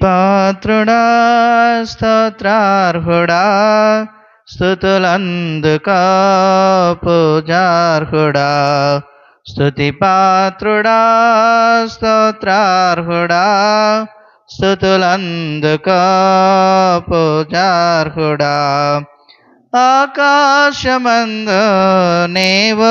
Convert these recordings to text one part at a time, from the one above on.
స్తుతిపాత్రుడా స్తోత్రార్హుడా స్థుతులందుక పూజార్హుడా స్తుతిపాత్రుడా స్తోత్రార్హుడా స్థుతులందుక పూజార్హుడా ఆకాశమందు నీవు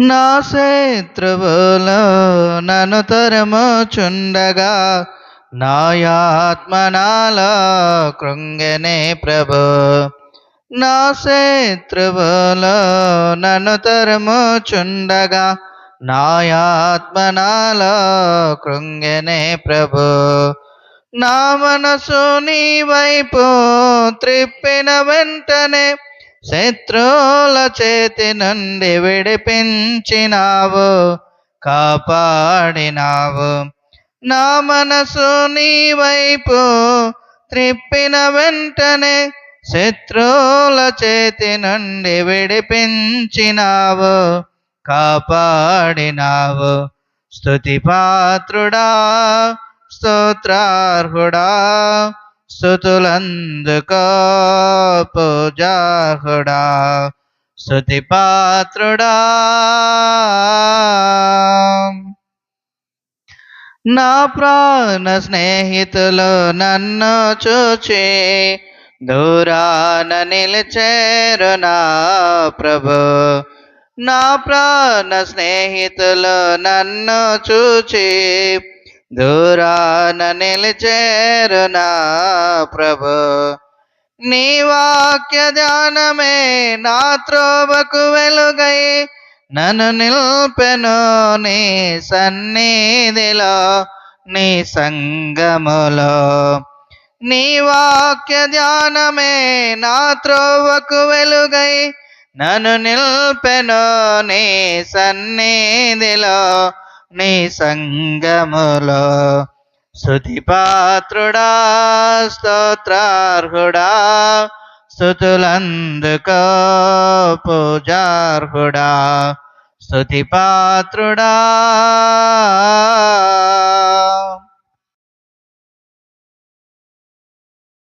నా శత్రువులు నన్ను తరుముచుండగా నాయాత్మనాలో కృంగనే ప్రభు. నా శత్రువులు నన్ను తరుముచుండగా నాయాత్మనాలో కృంగనే ప్రభు. నా మనసు నీ వైపు త్రిప్పిన వెంటనే శత్రువుల చేతి నుండి విడిపించినావు కాపాడినావు. నా మనసు నీ వైపు త్రిప్పిన వెంటనే శత్రువుల చేతి నుండి విడిపించినావు కాపాడినావు. స్తుతిపాత్రుడా స్తోత్రార్హుడా స్థుతులందుకో పూజాహుడా స్తుతిపాత్రుడా నా ప్రాణ స్నేహితులు నన్ను చూచి దూరాన నిలిచేరు నా ప్రభు. నా ప్రాణ స్నేహితులు నన్ను చూచి దూరాన నిలిచేరు నా ప్రభు. నీ వాక్య ధ్యానమే నా త్రోవకు వెలుగై నన్ను నిల్పెను నీ సన్నిధిలో నీ సంగములో. నీ వాక్య ధ్యానమే నా త్రోవకు వెలుగై నన్ను నిల్పెను నీ సన్నిధిలో నీ సంగములో. శృతిపాత్రుడా స్తోత్రార్హుడా స్థుతులందుకో పూజార్హుడా. స్తుతిపాత్రుడా